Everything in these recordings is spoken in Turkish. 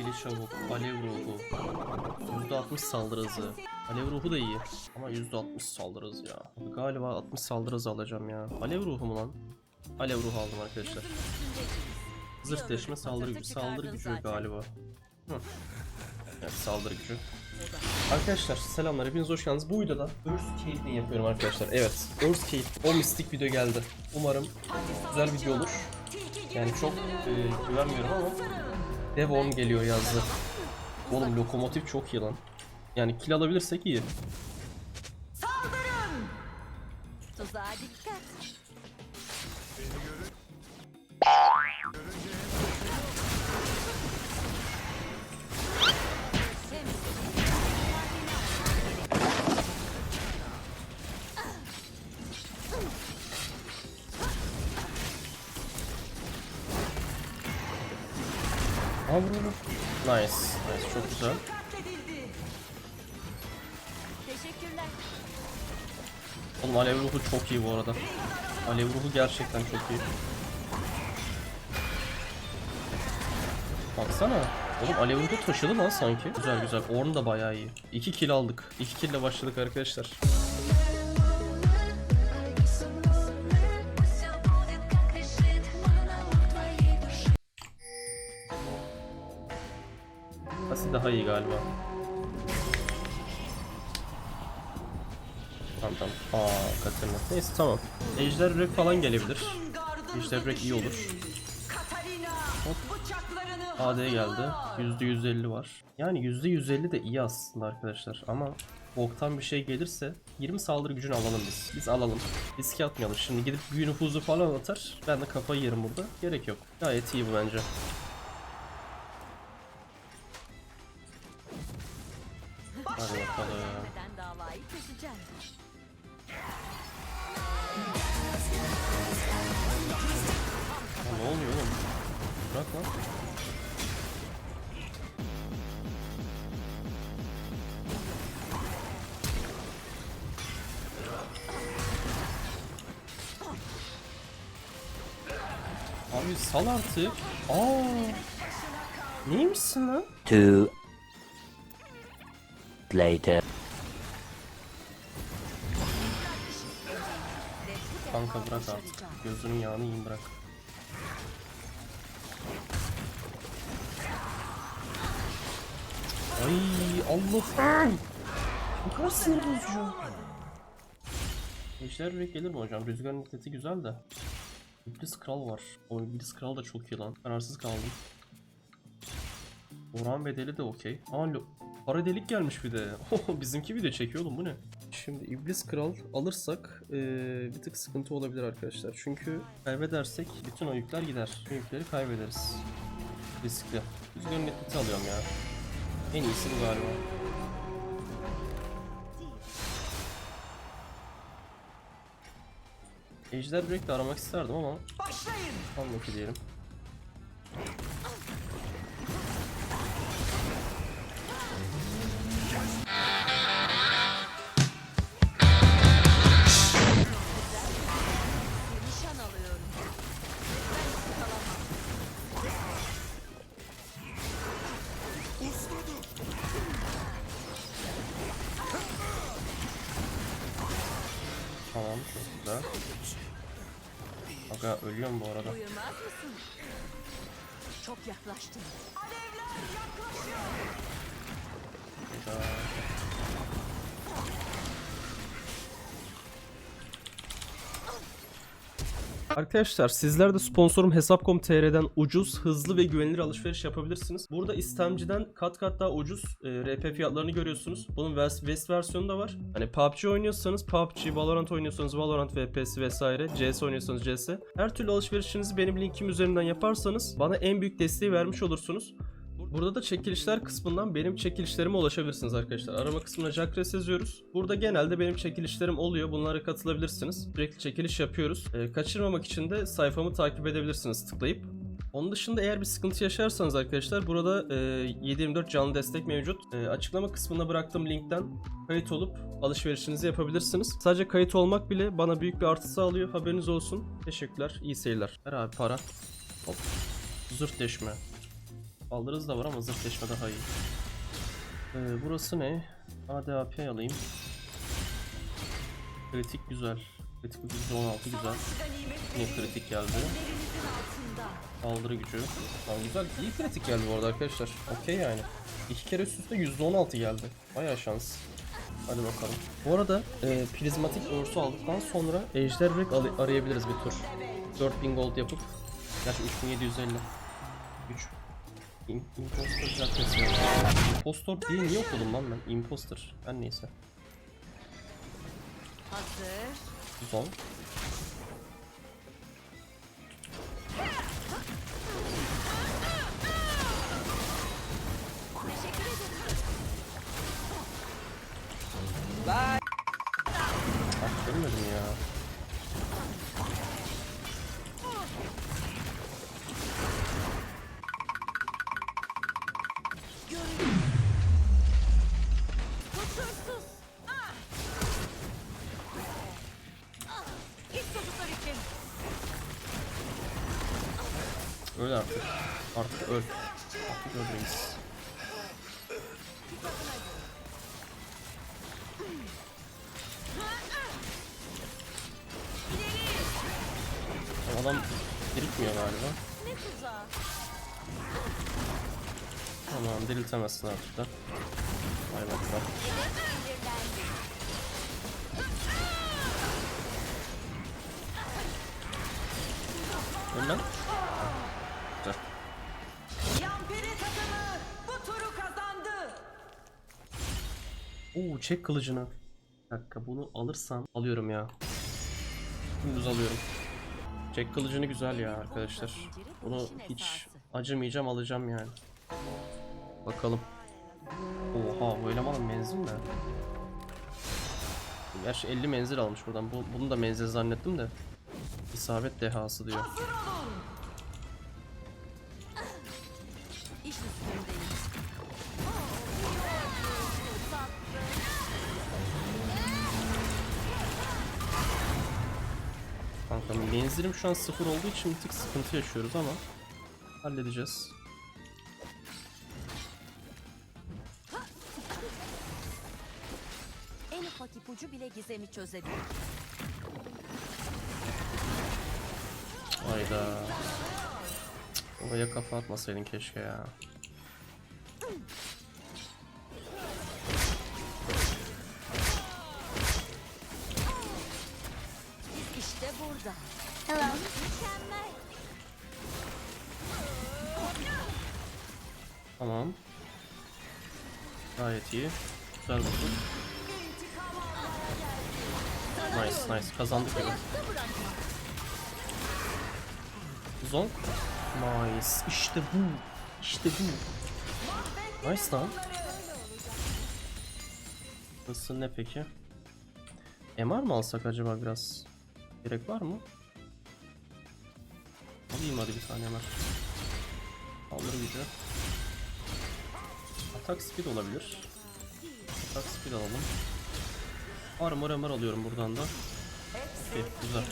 Eli çabuk, alev ruhu. %60 saldırı hızı. Alev ruhu da iyi. Ama %60 saldırı hızı ya. Galiba 60 saldırı hızı alacağım ya. Alev ruhu mu lan? Alev ruhu aldım arkadaşlar. Zırh deşme saldırı gücü. Saldırı gücü galiba. Hı. Evet saldırı gücü. Arkadaşlar selamlar hepiniz hoş geldiniz. Bu videoda Earth Cade'ini yapıyorum arkadaşlar. Evet Earth Cade o mistik video geldi. Umarım güzel video olur. Yani çok e, güvenmiyorum ama Devon geliyor yazdı. Oğlum lokomotif çok iyi lan. Yani kill alabilirsek iyi. Tuzağa dikkat. Aa vur vur. Nice. Nice çok güzel. Teşekkürler. Oğlum alev ruhu çok iyi bu arada. Alev ruhu gerçekten çok iyi. Baksana. Oğlum alev ruhu taşıdı lan sanki. Güzel güzel. Orn da bayağı iyi. 2 kill aldık. 2 kill ile başladık arkadaşlar. Asi daha iyi galiba. Tamam tamam. Aa Katarina. Neyse tamam. Ejder Break falan gelebilir. Ejder Break iyi olur. Hop. AD geldi. %150 var. Yani %150 de iyi aslında arkadaşlar ama boktan bir şey gelirse 20 saldırı gücünü alalım biz. Biz alalım. Riske atmayalım. Şimdi gidip büyü nüfuzu falan atar. Ben de kafayı yerim burada. Gerek yok. Gayet iyi bu bence. Ya ne oluyor oğlum? Bırak lan. Abi sal artık. Aa. Neymişsin lan? Two later. Kanka bırak artık. Gözünün yağını yiyin bırak. Ay Allah'ım. Bu kadar sinir bozucu. Ejder Rek gelir mi hocam? Rüzgarın niteti güzel de. İblis Kral var. O İblis Kral da çok iyi lan. Kararsız kaldım. Oran bedeli de okey. Lo- para delik gelmiş bir de. Bizimki video çekiyor oğlum bu ne? Şimdi İblis Kral alırsak eee, bir tık sıkıntı olabilir arkadaşlar. Çünkü kaybedersek bütün o yükler gider. Bu yükleri kaybederiz. Riskli. Rüzgarın niteti alıyorum ya. En iyisi bu galiba. Ejder Break de aramak isterdim ama Başlayın. Tamam ki diyelim. Tamam çok güzel. Aga ölüyorum bu arada. Mısın? Çok yaklaştın. Güzel. Arkadaşlar sizler de sponsorum Hesap.com.tr'den ucuz, hızlı ve güvenilir alışveriş yapabilirsiniz. Burada istemciden kat kat daha ucuz e, RP fiyatlarını görüyorsunuz. Bunun West, West versiyonu da var. Hani PUBG oynuyorsanız PUBG, Valorant oynuyorsanız Valorant VPS vesaire, CS oynuyorsanız CS. Her türlü alışverişinizi benim linkim üzerinden yaparsanız bana en büyük desteği vermiş olursunuz. Burada da çekilişler kısmından benim çekilişlerime ulaşabilirsiniz arkadaşlar. Arama kısmına Jackres yazıyoruz. Burada genelde benim çekilişlerim oluyor. Bunlara katılabilirsiniz. Sürekli çekiliş yapıyoruz. Ee, kaçırmamak için de sayfamı takip edebilirsiniz tıklayıp. Onun dışında eğer bir sıkıntı yaşarsanız arkadaşlar burada e, 724 canlı destek mevcut. E, açıklama kısmına bıraktığım linkten kayıt olup alışverişinizi yapabilirsiniz. Sadece kayıt olmak bile bana büyük bir artı sağlıyor. Haberiniz olsun. Teşekkürler. İyi seyirler. Ver abi para. Hop. Zırt deşme. Saldırı hızı da var ama zırhleşme daha iyi. Ee, burası ne? ADAP alayım. Kritik güzel. Kritik gücü 16 güzel. Yine kritik geldi. Saldırı gücü. Tamam güzel. İyi kritik geldi bu arada arkadaşlar. Okey yani. İki kere üst üste %16 geldi. Bayağı şans. Hadi bakalım. Bu arada e, prizmatik örtü aldıktan sonra ejder al- arayabiliriz bir tur. 4000 gold yapıp. Gerçi 3750. 3. İm- Imposter caddesi. Impostor diye niye okudum lan ben? Imposter. Ben neyse. Hazır. Son. Ederim. Ah görmedim ya. Artık. Artık öl. Artık öl reis. Adam diriltmiyor galiba. Ne tuzağı? Tamam diriltemezsin artık da. Vay bak bak. Oo çek kılıcını. Bir dakika bunu alırsam alıyorum ya. Dümdüz alıyorum. Çek kılıcını güzel ya arkadaşlar. Bunu hiç acımayacağım alacağım yani. Bakalım. Oha bu elemanın menzil ne? Gerçi 50 menzil almış buradan. Bu, bunu da menzil zannettim de. İsabet dehası diyor. Menzilim şu an sıfır olduğu için bir tık sıkıntı yaşıyoruz ama halledeceğiz. En ufak ipucu bile gizemi çözebilir. Hayda. Cık, Oraya kafa atmasaydın keşke ya. İşte burada. Hello. Tamam. Gayet iyi. Güzel bulduk. Nice nice kazandık gibi. Zonk. Nice. İşte bu. İşte bu. Nice lan. Nasıl ne peki? MR mı alsak acaba biraz? Gerek var mı? Alayım hadi bir tane MR. Alır gücü. Atak speed olabilir. Atak speed alalım. Armor MR alıyorum buradan da. Okey, güzel.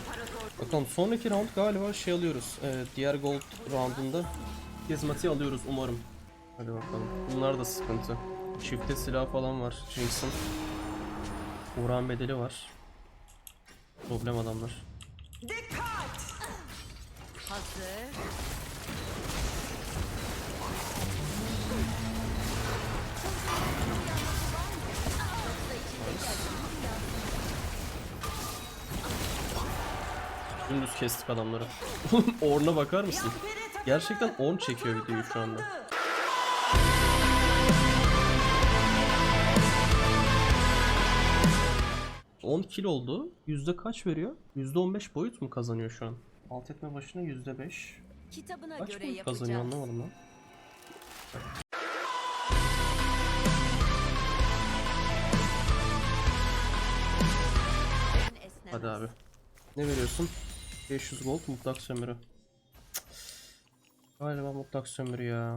Bakalım sonraki round galiba şey alıyoruz. Ee, diğer gold roundunda Gizmati alıyoruz umarım. Hadi bakalım. Bunlar da sıkıntı. Çifte silah falan var. Jinx'in. Uğran bedeli var. Problem adamlar. Hazır. Dümdüz kestik adamları. Orn'a bakar mısın? Gerçekten Orn çekiyor videoyu şu anda. ...10 kill oldu. Yüzde kaç veriyor? Yüzde 15 boyut mu kazanıyor şu an? Alt etme başına yüzde 5. Kitabına Kaç göre yapacağız. kazanıyor anlamadım lan. Hadi abi. Ne veriyorsun? 500 gold mutlak sömürü. Galiba mutlak sömürü ya.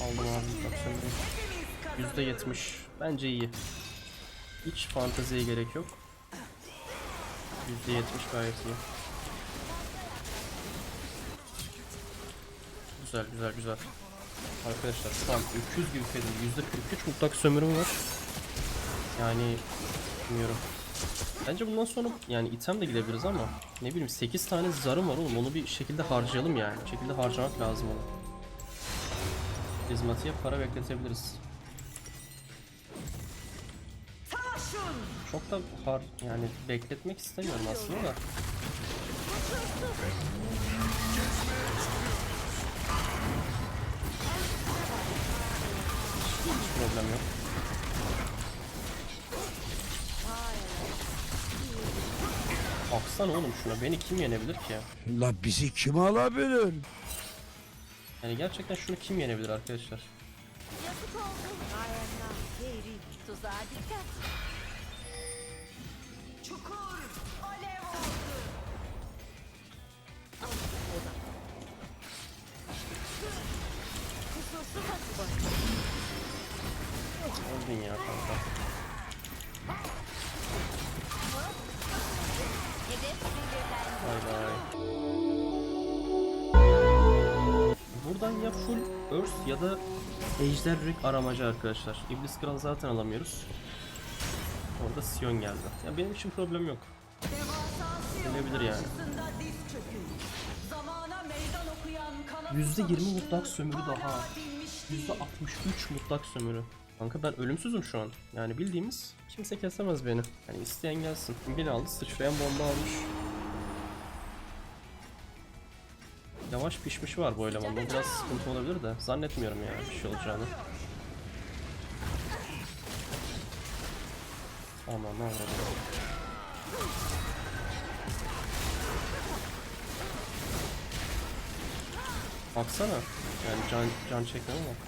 Aldım abi mutlak sömürü. %70. Bence iyi. Hiç fanteziye gerek yok. %70 gayet iyi. Güzel güzel güzel. Arkadaşlar şu an 300 gibi fedim. %43 mutlak sömürüm var. Yani bilmiyorum. Bence bundan sonra yani item de gidebiliriz ama ne bileyim 8 tane zarım var oğlum onu bir şekilde harcayalım yani. Şekilde harcamak lazım onu. Prizmatiğe para bekletebiliriz. Çok da har yani bekletmek istemiyorum aslında da. Hiç problem yok. Baksana oğlum şuna beni kim yenebilir ki? La bizi kim alabilir? Yani gerçekten şunu kim yenebilir arkadaşlar? Yazık oldu. Dayanma. Geri. Tuzağa dikkat. Çukur. Alev oldu. Kusursuz atı Öldün ya kanka. Bay bay. Buradan ya full Earth ya da Ejder Rig aramacı arkadaşlar. İblis Kral zaten alamıyoruz. Orada Sion geldi. Ya benim için problem yok. Gelebilir yani. %20 mutlak sömürü daha. %63 mutlak sömürü. Kanka ben ölümsüzüm şu an. Yani bildiğimiz kimse kesemez beni. Yani isteyen gelsin. Beni aldı sıçrayan bomba almış. Yavaş pişmiş var bu elemanda. Biraz sıkıntı olabilir de zannetmiyorum yani bir şey olacağını. Aman oldu? Baksana. Yani can, can çekmem ama.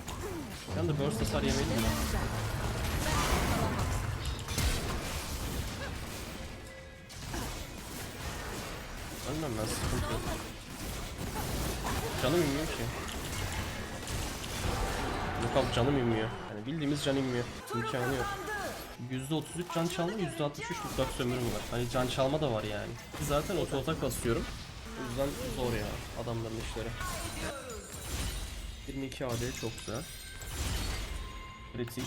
Ben de burst hasar yemeliyim ya. Ölmem ben sıkıntı. Canım inmiyor ki. Yok abi canım inmiyor. Yani bildiğimiz can inmiyor. İmkanı yok. %33 can çalma, %63 mutlak sömürüm var. Hani can çalma da var yani. Zaten oto atak basıyorum. O yüzden zor ya adamların işleri. 22 AD çok güzel. Kritik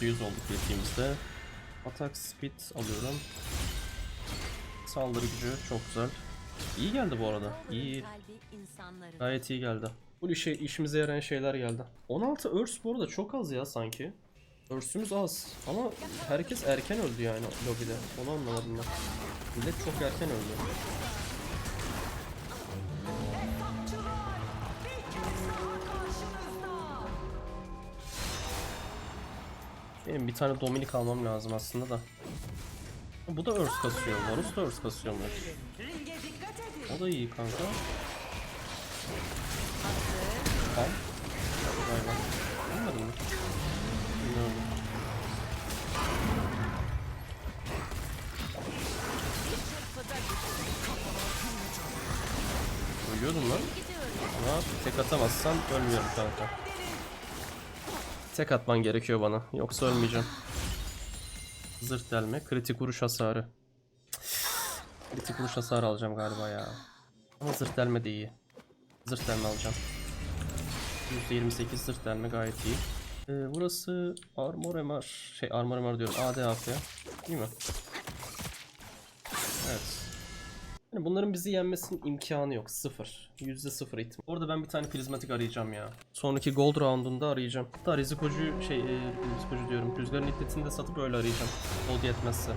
%100 oldu kritiğimizde. Atak speed alıyorum. Saldırı gücü çok güzel. İyi geldi bu arada. İyi. Gayet iyi geldi. Bu işe, işimize yarayan şeyler geldi. 16 Earth bu arada çok az ya sanki. Earth'ümüz az. Ama herkes erken öldü yani lobide. Onu anlamadım ben. Millet çok erken öldü. Benim bir tane Dominik almam lazım aslında da. Bu da Earth kasıyor. Varus da Earth kasıyormuş. O da iyi kanka. Tamam. Vay vay. Mi? Bilmiyorum. Ölüyordum lan. Ama tek atamazsan ölmüyorum kanka. Tek atman gerekiyor bana. Yoksa ölmeyeceğim. Zırt delme. Kritik vuruş hasarı. Kritik vuruş hasarı alacağım galiba ya. Ama zırt delme de iyi. Zırt delme alacağım. %28 zırt delme gayet iyi. Ee, burası armor MR. Şey armor MR diyorum. ADAP. Değil mi? Yani bunların bizi yenmesinin imkanı yok. Sıfır. Yüzde sıfır ihtimal. Orada ben bir tane prizmatik arayacağım ya. Sonraki gold roundunda arayacağım. Hatta rizikocu şey, e, rizikocu diyorum. Rüzgarın iddetini de satıp öyle arayacağım. Gold yetmezse.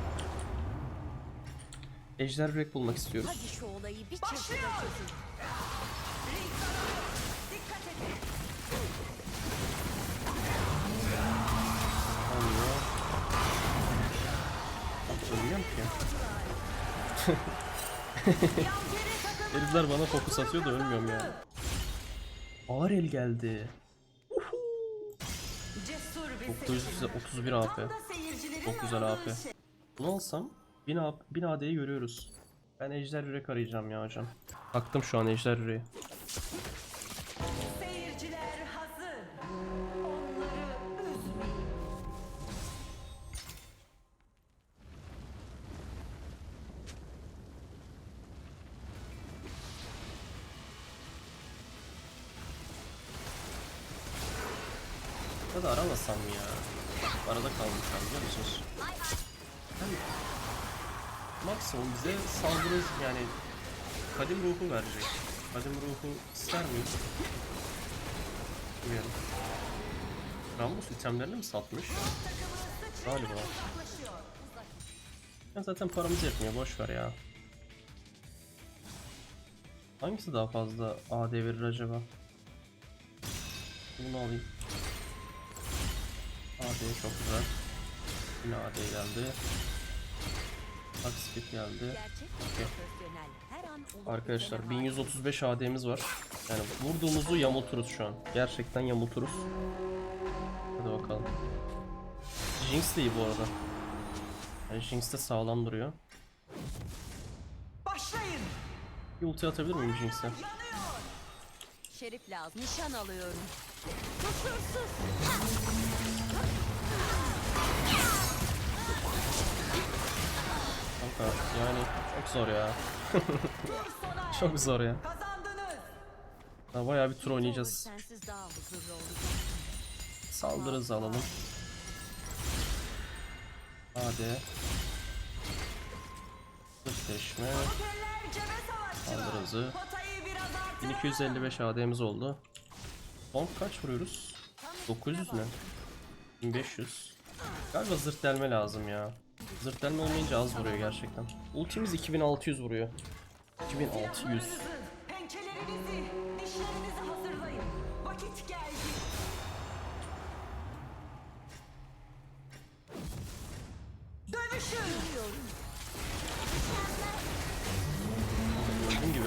Ejder yürek bulmak istiyoruz. Hadi şu olayı bir çırpıda çözün. Olmuyor. Ölmüyorum ki. Herifler bana fokus atıyor da ölmüyorum ya. Ağır el geldi. 931 AP. Çok güzel AP. Bunu alsam 1000 AP, 1000 AD'yi görüyoruz. Ben ejder yürek arayacağım ya hocam. Baktım şu an ejder yüreği. Ya da aramasam ya? Arada kalmış abi biliyor musunuz? Yani maksimum bize saldırı yani kadim ruhu verecek. Kadim ruhu ister miyiz? Bilmiyorum. Rambus itemlerini mi satmış? Galiba. Ya zaten paramız yetmiyor boş ver ya. Hangisi daha fazla AD verir acaba? Bunu alayım. AD çok güzel. Yine AD geldi. Aksipit geldi. Olup Arkadaşlar bitene hakim. 1135 AD'miz var. Yani vurduğumuzu yamulturuz şu an. Gerçekten yamulturuz. Hadi bakalım. Jinx de iyi bu arada. Yani Jinx de sağlam duruyor. Başlayın. Bir ulti atabilir miyim Jinx'e? Şerif lazım. Nişan alıyorum. Kusursuz. Kanka yani çok zor ya. Çok zor ya. Daha bayağı bir tur oynayacağız. Sensiz daha huzurlu olacak. Saldırı hızı alalım. Hadi. Hızı. Biraz artırın. 1255 AD'miz oldu. Son kaç vuruyoruz? 900 ne? 1500. Galiba zırt delme lazım ya. Zırt delme olmayınca az vuruyor gerçekten. Ultimiz 2600 vuruyor. 2600. Silahlarınızı, Pençelerinizi, dişlerinizi hazırlayın. Vakit geldi. Dövüşün. Öldüm gibi.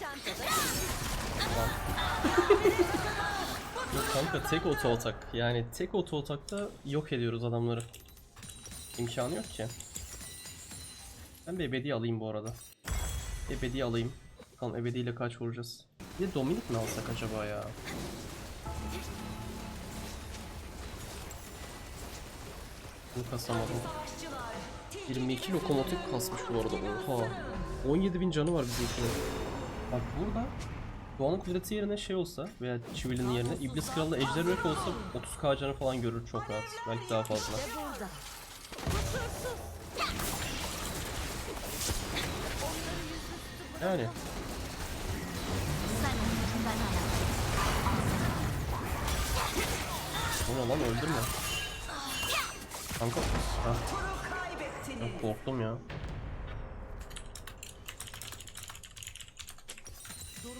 Çantada Yok kanka tek auto atak. Yani tek auto atakta yok ediyoruz adamları. İmkanı yok ki. Ben bir ebedi alayım bu arada. Ebedi alayım. Bakalım ebediyle kaç vuracağız. Bir Dominik mi alsak acaba ya? Bunu kasamadım. Savaşçılar. 22 lokomotif kasmış bu arada. Oha. 17.000 canı var bizimkinin. Bak burada Doğan'ın kudreti yerine şey olsa veya Çivili'nin yerine İblis Kralı Ejder Rök olsa 30k canı falan görür çok rahat. Belki daha fazla. Yani bu ne lan öldürme. Kanka ha, kaybettiniz. ben korktum ya.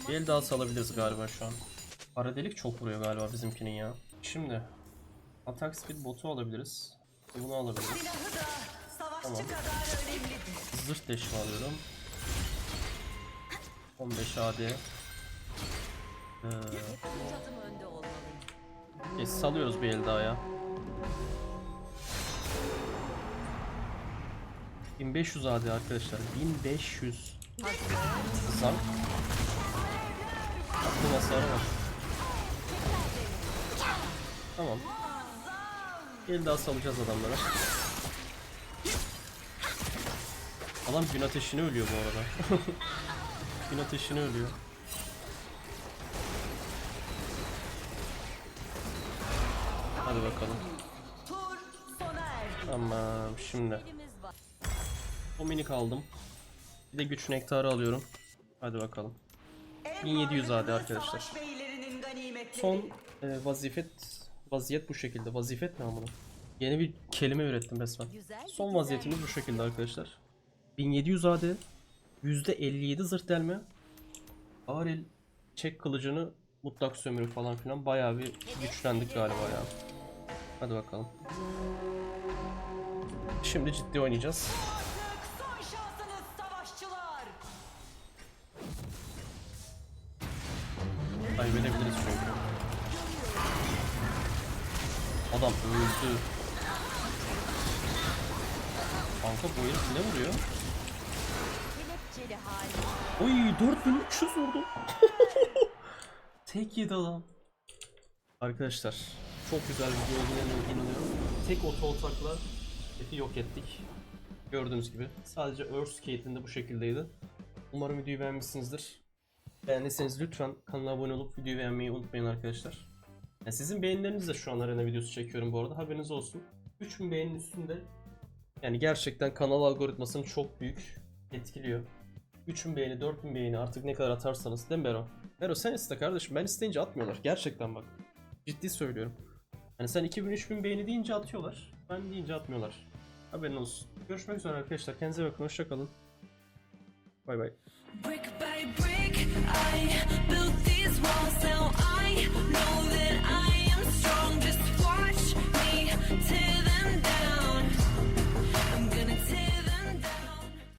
Bir el daha salabiliriz galiba şu an. Ara delik çok vuruyor galiba bizimkinin ya. Şimdi Attack Speed botu alabiliriz. Bunu alabiliriz. Tamam. Zırt deşme alıyorum. 15 AD. Ee, e, salıyoruz bir el daha ya. 1500 AD arkadaşlar. 1500. Zank. Aklım hasarı var. Tamam. Bir daha salacağız adamlara. Adam gün ateşine ölüyor bu arada. gün ateşine ölüyor. Hadi bakalım. Tamam şimdi. O minik aldım. Bir de güç nektarı alıyorum. Hadi bakalım. En 1700 varlıklı AD arkadaşlar. Son e, vazifet vaziyet bu şekilde. Vazifet ne amına? Yeni bir kelime ürettim resmen. Son vaziyetimiz bu şekilde arkadaşlar. 1700 AD, %57 zırh delme. Ağır el çek kılıcını mutlak sömürü falan filan bayağı bir güçlendik galiba ya. Hadi bakalım. Şimdi ciddi oynayacağız. Adam öldü. Kanka bu herif ne vuruyor? Oy 4300 vurdum. Tek yedi adam. Arkadaşlar çok güzel video olduğuna inanıyorum. Tek oto atakla hedefi yok ettik. Gördüğünüz gibi. Sadece Earth Skate'in de bu şekildeydi. Umarım videoyu beğenmişsinizdir. Beğendiyseniz lütfen kanala abone olup videoyu beğenmeyi unutmayın arkadaşlar. Ya sizin beğenilerinizle şu an arena videosu çekiyorum bu arada haberiniz olsun. 3000 beğeninin üstünde yani gerçekten kanal algoritmasını çok büyük etkiliyor. 3000 beğeni, 4000 beğeni artık ne kadar atarsanız değil mi Bero? Bero sen iste kardeşim ben isteyince atmıyorlar gerçekten bak. Ciddi söylüyorum. Hani sen 2000-3000 beğeni deyince atıyorlar. Ben deyince atmıyorlar. Haberin olsun. Görüşmek üzere arkadaşlar. Kendinize bakın. Hoşçakalın. Bay bay. Brick by brick, I built these walls. Now I know that I.